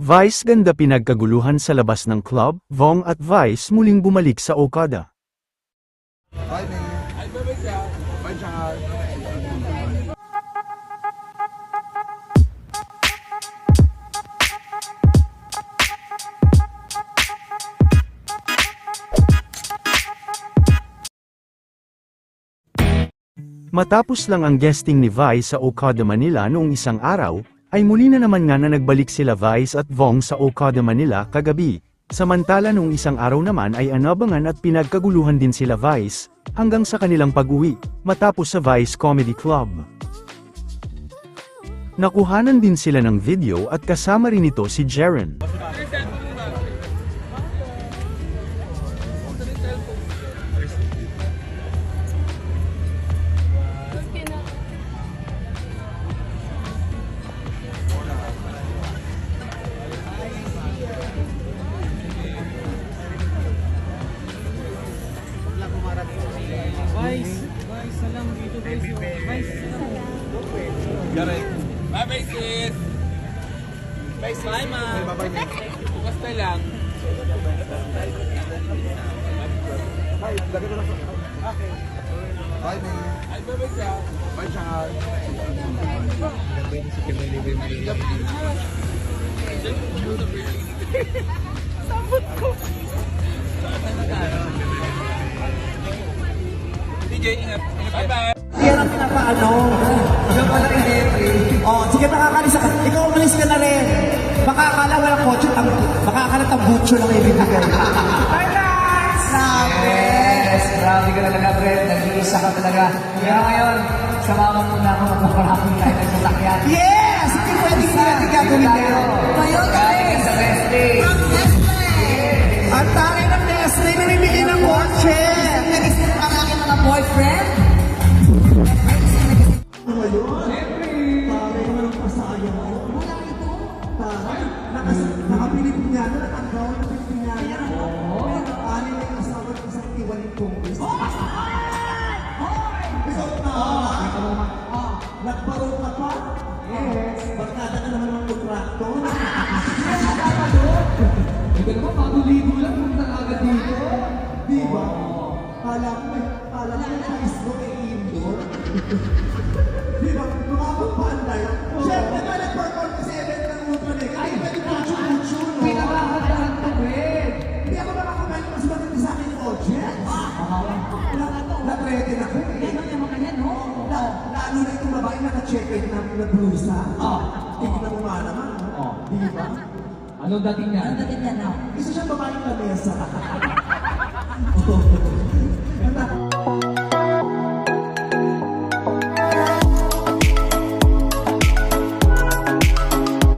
Vice ganda pinagkaguluhan sa labas ng club, Vong at Vice muling bumalik sa Okada. Matapos lang ang guesting ni Vice sa Okada Manila noong isang araw, ay muli na naman nga na nagbalik sila Vice at Vong sa Okada Manila kagabi. Samantala noong isang araw naman ay anabangan at pinagkaguluhan din sila Vice, hanggang sa kanilang pag-uwi, matapos sa Vice Comedy Club. Nakuhanan din sila ng video at kasama rin ito si Jaren. Vice, Vice, salam dito guys. oh. Vice, salam. Bye bye sis! Bye sis! Bye ma! Bukas na lang. Bye, lagay mo lang sa... Okay. Bye, man. Ay bye bye ka! Bye, Char. DJ, ingat! Ingat bye bye! Yan ang pinapaano. Yung pala i-entry. Oh, sige makakalis ka. Ikaw umalis ka na rin. Baka akala walang kotse, tam, baka akala tambutso lang ibibigay. Guys! Grabe! Yes, grabe ka talaga, Brent. Nag-iisa ka talaga. Kaya ngayon, sumama muna ako magpaparapin tayo ng sasakyan. Yes! Hindi pwede pwede gagawin na yun. Ngayon, Galing ka sa ang Ito naman, patuligo lang punta agad dito. Di ba? Kala ko may, kala ko may Facebook ay indoor. Di ba? Makapagpaanday. Siyempre nga nag-perform ko sa event ng Ultra Next. Ay, pwede mucho-mucho, no? Pinakakatahan to, Brent. Hindi ako makakapalit mas maganda sa akin audience. Na-threaten ako eh. Yan ang mga yan, no? La- Lalo na itong babae naka-check-in na, na blusa. Oh. Tignan mo nga naman? Oh. Di ba? Anong dating niya? Isa siyang babaeng lamesa.